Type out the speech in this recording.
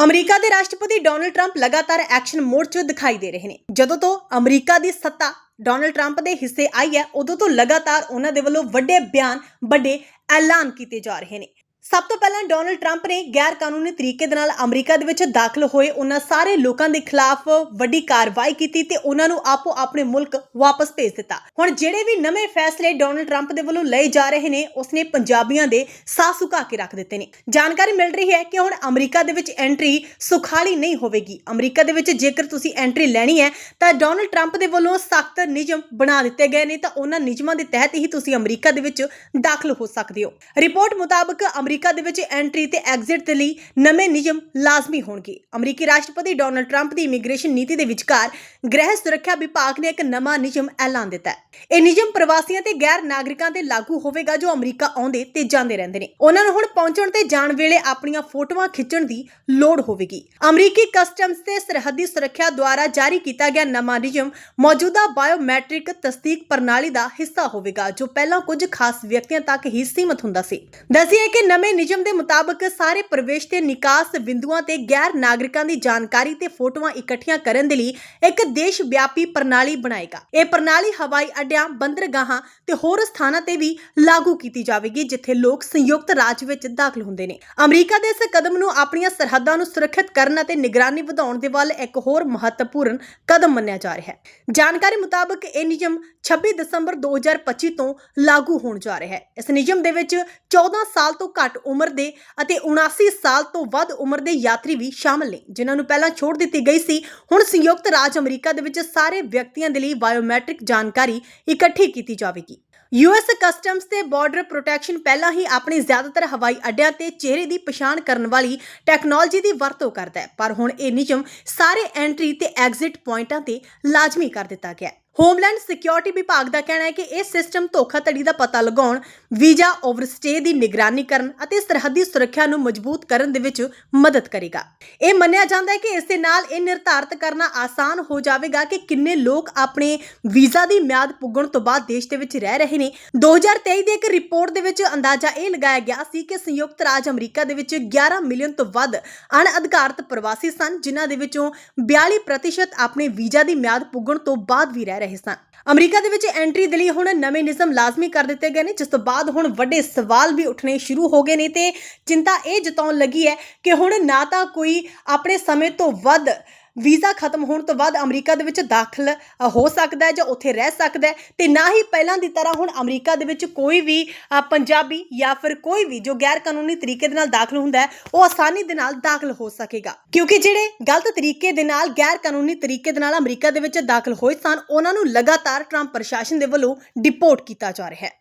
America ਦੇ ਰਾਸ਼ਟਰਪਤੀ Donald Trump ਲਗਾਤਾਰ ਐਕਸ਼ਨ ਮੋਡ 'ਚ ਦਿਖਾਈ ਦੇ ਰਹੇ ਨੇ। ਜਦੋਂ ਤੋਂ ਅਮਰੀਕਾ ਦੀ ਸੱਤਾ ਡੋਨਲਡ ਟਰੰਪ ਦੇ ਹਿੱਸੇ ਆਈ ਹੈ, ਉਦੋਂ ਤੋਂ ਲਗਾਤਾਰ ਉਹਨਾਂ ਦੇ ਵੱਲੋਂ ਵੱਡੇ ਬਿਆਨ, ਵੱਡੇ ਐਲਾਨ ਕੀਤੇ ਜਾ ਰਹੇ ਨੇ। ਸਭ ਤੋਂ ਪਹਿਲਾਂ ਡੋਨਲਡ ਟਰੰਪ ਨੇ ਗੈਰ ਕਾਨੂੰਨੀ ਤਰੀਕੇ ਦੇ ਨਾਲ ਅਮਰੀਕਾ ਦੇ ਵਿੱਚ ਦਾਖਲ ਹੋਏ ਉਹਨਾਂ ਸਾਰੇ ਲੋਕਾਂ ਦੇ ਖਿਲਾਫ ਵੱਡੀ ਕਾਰਵਾਈ ਕੀਤੀ ਤੇ ਉਹਨਾਂ ਨੂੰ ਆਪੋ ਆਪਣੇ ਮੁਲਕ ਵਾਪਸ ਭੇਜ ਦਿੱਤਾ। ਹੁਣ ਜਿਹੜੇ ਵੀ ਨਵੇਂ ਫੈਸਲੇ ਡੋਨਲਡ ਟਰੰਪ ਦੇ ਵੱਲੋਂ ਲਏ ਜਾ ਰਹੇ ਨੇ, ਉਸਨੇ ਪੰਜਾਬੀਆਂ ਦੇ ਸਾਹ ਸੁਕਾ ਕੇ ਰੱਖ ਦਿੱਤੇ ਨੇ। ਜਾਣਕਾਰੀ ਮਿਲ ਰਹੀ ਹੈ ਕਿ ਹੁਣ ਅਮਰੀਕਾ ਦੇ ਵਿੱਚ ਐਂਟਰੀ ਸੁਖਾਲੀ ਨਹੀਂ ਹੋਵੇਗੀ। ਅਮਰੀਕਾ ਦੇ ਵਿੱਚ ਜੇਕਰ ਤੁਸੀਂ ਐਂਟਰੀ ਲੈਣੀ ਹੈ, ਤਾਂ ਡੋਨਲਡ ਟਰੰਪ ਦੇ ਵੱਲੋਂ ਸਖਤ ਨਿਯਮ ਬਣਾ ਦਿੱਤੇ ਗਏ ਨੇ, ਤਾਂ ਉਹਨਾਂ ਨਿਯਮਾਂ ਦੇ ਤਹਿਤ ਹੀ ਤੁਸੀਂ ਅਮਰੀਕਾ ਦੇ ਵਿੱਚ ਦਾਖਲ ਹੋ ਸਕਦੇ ਹੋ। ਰਿਪੋਰਟ ਮੁਤਾਬਕ ਅਮਰੀਕਾ ਦੇ ਵਿੱਚ ਐਂਟਰੀ ਤੇ ਐਗਜ਼ਿਟ ਦੇ ਲਈ ਨਵੇਂ ਨਿਯਮ ਲਾਜ਼ਮੀ ਹੋਣਗੇ। ਅਮਰੀਕੀ ਰਾਸ਼ਟਰਪਤੀ ਡੋਨਲਡ ਟਰੰਪ ਦੀ ਇਮੀਗ੍ਰੇਸ਼ਨ ਨੀਤੀ ਦੇ ਵਿਚਕਾਰ ਗ੍ਰਹਿ ਸੁਰੱਖਿਆ ਵਿਭਾਗ ਨੇ ਇੱਕ ਨਵਾਂ ਨਿਯਮ ਐਲਾਨ ਦਿੱਤਾ ਹੈ। ਇਹ ਨਿਯਮ ਪ੍ਰਵਾਸੀਆਂ ਤੇ ਗੈਰ ਨਾਗਰਿਕਾਂ ਤੇ ਲਾਗੂ ਹੋਵੇਗਾ ਜੋ ਅਮਰੀਕਾ ਆਉਂਦੇ ਤੇ ਜਾਂਦੇ ਰਹਿੰਦੇ ਨੇ। ਉਹਨਾਂ ਨੂੰ ਹੁਣ ਪਹੁੰਚਣ ਤੇ ਜਾਣ ਵੇਲੇ ਆਪਣੀਆਂ ਫੋਟੋਆਂ ਖਿੱਚਣ ਦੀ ਲੋੜ ਹੋਵੇਗੀ। ਅਮਰੀਕੀ ਕਸਟਮਸ ਤੇ ਸਰਹੱਦੀ ਸੁਰੱਖਿਆ ਦੁਆਰਾ ਜਾਰੀ ਕੀਤਾ ਗਿਆ ਨਵਾਂ ਨਿਯਮ ਮੌਜੂਦਾ ਬਾਇਓਮੈਟ੍ਰਿਕ ਤਸਦੀਕ ਪ੍ਰਣਾਲੀ ਦਾ ਹਿੱਸਾ ਹੋਵੇਗਾ, ਜੋ ਪਹਿਲਾਂ ਕੁਝ ਖਾਸ ਵਿਅਕਤੀਆਂ ਤੱਕ ਹੀ ਸੀਮਤ ਹੁੰਦਾ ਸੀ। ਦੱਸਿਏ ਕਿ ਨਵੇਂ ਨਿਯਮ ਦੇ ਮੁਤਾਬਕ ਸਾਰੇ ਪ੍ਰਵੇਸ਼ ਤੇ ਨਿਕਾਸ ਬਿੰਦੂਆਂ ਤੇ ਗੈਰ ਨਾਗਰਿਕਾਂ ਦੀ ਜਾਣਕਾਰੀ ਤੇ ਫੋਟੋਆਂ ਇਕੱਠੀਆਂ ਕਰਨ ਦੇ ਲਈ ਇੱਕ ਦੇਸ਼ ਵਿਆਪੀ ਪ੍ਰਣਾਲੀ ਬਣਾਏਗਾ। ਇਹ ਪ੍ਰਣਾਲੀ ਹਵਾਈ ਅੱਡਿਆਂ, ਬੰਦਰਗਾਹਾਂ ਤੇ ਹੋਰ ਸਥਾਨਾਂ ਤੇ ਵੀ ਲਾਗੂ ਕੀਤੀ ਜਾਵੇਗੀ, ਜਿੱਥੇ ਲੋਕ ਸੰਯੁਕਤ ਰਾਜ ਵਿੱਚ ਦਾਖਲ ਹੁੰਦੇ ਨੇ। ਅਮਰੀਕਾ ਦੇ ਇਸ ਕਦਮ ਨੂੰ ਆਪਣੀਆਂ ਸਰਹੱਦਾਂ ਨੂੰ ਸੁਰੱਖਿਅਤ ਕਰਨ ਅਤੇ ਨਿਗਰਾਨੀ ਵਧਾਉਣ ਦੇ ਵੱਲ ਇੱਕ ਹੋਰ ਮਹੱਤਵਪੂਰਨ ਕਦਮ ਮੰਨਿਆ ਜਾ ਰਿਹਾ ਹੈ। ਜਾਣਕਾਰੀ ਮੁਤਾਬਕ ਇਹ ਨਿਯਮ 26 ਦਸੰਬਰ 2025 ਤੋਂ ਲਾਗੂ ਹੋਣ ਜਾ ਰਿਹਾ ਹੈ। ਇਸ ਨਿਯਮ ਦੇ ਵਿੱਚ 14 ਸਾਲ ਤੋਂ ਘੱਟ ਉਮਰ ਦੇ ਅਤੇ 79 ਸਾਲ ਤੋਂ ਵੱਧ ਉਮਰ ਦੇ ਯਾਤਰੀ ਵੀ ਸ਼ਾਮਲ ਨੇ, ਜਿਨ੍ਹਾਂ ਨੂੰ ਪਹਿਲਾਂ ਛੋਟ ਦਿੱਤੀ ਗਈ ਸੀ। ਹੁਣ ਸੰਯੁਕਤ ਰਾਜ ਅਮਰੀਕਾ ਦੇ ਵਿੱਚ ਸਾਰੇ ਵਿਅਕਤੀਆਂ ਦੇ ਲਈ ਬਾਇਓਮੈਟ੍ਰਿਕ ਜਾਣਕਾਰੀ ਇਕੱਠੀ ਕੀਤੀ ਜਾਵੇਗੀ। ਯੂਐਸ ਕਸਟਮਸ ਤੇ ਬਾਰਡਰ ਪ੍ਰੋਟੈਕਸ਼ਨ ਪਹਿਲਾਂ ਹੀ ਆਪਣੀ ਜ਼ਿਆਦਾਤਰ ਹਵਾਈ ਅੱਡਿਆਂ ਤੇ ਚਿਹਰੇ ਦੀ ਪਛਾਣ ਕਰਨ ਵਾਲੀ ਟੈਕਨੋਲੋਜੀ ਦੀ ਵਰਤੋਂ ਕਰਦਾ ਹੈ, ਪਰ ਹੁਣ ਇਹ ਨਿਯਮ ਸਾਰੇ ਐਂਟਰੀ ਤੇ ਐਗਜ਼ਿਟ ਪੁਆਇੰਟਾਂ ਤੇ ਲਾਜ਼ਮੀ ਕਰ ਦਿੱਤਾ ਗਿਆ ਹੈ। ਹੋਮਲੈਂਡ ਸਿਕਿਉਰਿਟੀ ਵਿਭਾਗ ਦਾ ਕਹਿਣਾ ਹੈ ਕਿ ਇਹ ਸਿਸਟਮ ਧੋਖਾਧੜੀ ਦਾ ਪਤਾ ਲਗਾਉਣ ਵੀਜ਼ਾ ਓਵਰਸਟੇ ਦੀ ਨਿਗਰਾਨੀ ਕਰਨ ਅਤੇ ਸਰਹੱਦੀ ਸੁਰੱਖਿਆ ਨੂੰ ਮਜ਼ਬੂਤ ਕਰਨ ਦੇ ਵਿੱਚ ਮਦਦ ਕਰੇਗਾ। ਇਹ ਮੰਨਿਆ ਜਾਂਦਾ ਹੈ ਕਿ ਇਸ ਦੇ ਨਾਲ ਇਹ ਨਿਰਧਾਰਤ ਕਰਨਾ ਆਸਾਨ ਹੋ ਜਾਵੇਗਾ ਕਿ ਕਿੰਨੇ ਲੋਕ ਆਪਣੇ ਵੀਜ਼ਾ ਦੀ ਮਿਆਦ ਪੁੱਗਣ ਤੋਂ ਬਾਅਦ ਦੇਸ਼ ਦੇ ਵਿੱਚ ਰਹਿ ਰਹੇ ਨੇ। 2023 ਦੀ ਇੱਕ ਰਿਪੋਰਟ ਦੇ ਵਿੱਚ ਅੰਦਾਜ਼ਾ ਇਹ ਲਗਾਇਆ ਗਿਆ ਸੀ ਕਿ ਸੰਯੁਕਤ ਰਾਜ ਅਮਰੀਕਾ ਦੇ ਵਿੱਚ 11 ਮਿਲੀਅਨ ਤੋਂ ਵੱਧ ਅਣਅਧਿਕਾਰਤ ਪ੍ਰਵਾਸੀ ਸਨ, ਜਿਨ੍ਹਾਂ ਦੇ ਵਿੱਚੋਂ 42% ਆਪਣੇ ਵੀਜ਼ਾ ਦੀ ਮਿਆਦ ਪੁੱਗਣ ਤੋਂ ਬਾਅਦ ਵੀ ਰਹਿ ਰਹੇ ਸਨ। ਅਮਰੀਕਾ ਦੇ ਵਿੱਚ ਐਂਟਰੀ ਦੇ ਲਈ ਹੁਣ ਨਵੇਂ ਨਿਯਮ ਲਾਜ਼ਮੀ ਕਰ ਦਿੱਤੇ ਗਏ ਨੇ, ਜਿਸ ਤੋਂ ਬਾਅਦ ਹੁਣ ਵੱਡੇ ਸਵਾਲ ਵੀ ਉੱਠਣੇ ਸ਼ੁਰੂ ਹੋ ਗਏ ਨੇ ਤੇ ਚਿੰਤਾ ਇਹ ਜਤਾਉਣ ਲੱਗੀ ਹੈ ਕਿ ਹੁਣ ਨਾ ਤਾਂ ਕੋਈ ਆਪਣੇ ਸਮੇਂ ਤੋਂ ਵੱਧ ਵੀਜ਼ਾ ਖਤਮ ਹੋਣ ਤੋਂ ਬਾਅਦ ਅਮਰੀਕਾ ਦੇ ਵਿੱਚ ਦਾਖਲ ਹੋ ਸਕਦਾ ਹੈ ਜਾਂ ਉੱਥੇ ਰਹਿ ਸਕਦਾ ਹੈ ਤੇ ਨਾ ਹੀ ਪਹਿਲਾਂ ਦੀ ਤਰ੍ਹਾਂ ਹੁਣ ਅਮਰੀਕਾ ਦੇ ਵਿੱਚ ਕੋਈ ਵੀ ਪੰਜਾਬੀ ਜਾਂ ਫਿਰ ਕੋਈ ਵੀ ਜੋ ਗੈਰ ਕਾਨੂੰਨੀ ਤਰੀਕੇ ਦੇ ਨਾਲ ਦਾਖਲ ਹੁੰਦਾ ਹੈ, ਉਹ ਆਸਾਨੀ ਦੇ ਨਾਲ ਦਾਖਲ ਹੋ ਸਕੇਗਾ। ਕਿਉਂਕਿ ਜਿਹੜੇ ਗਲਤ ਤਰੀਕੇ ਦੇ ਨਾਲ ਗੈਰ ਕਾਨੂੰਨੀ ਤਰੀਕੇ ਦੇ ਨਾਲ ਅਮਰੀਕਾ ਦੇ ਵਿੱਚ ਦਾਖਲ ਹੋਏ ਸਨ, ਉਹਨਾਂ ਨੂੰ ਲਗਾਤਾਰ ਟਰੰਪ ਪ੍ਰਸ਼ਾਸਨ ਦੇ ਵੱਲੋਂ ਡਿਪੋਰਟ ਕੀਤਾ ਜਾ ਰਿਹਾ ਹੈ।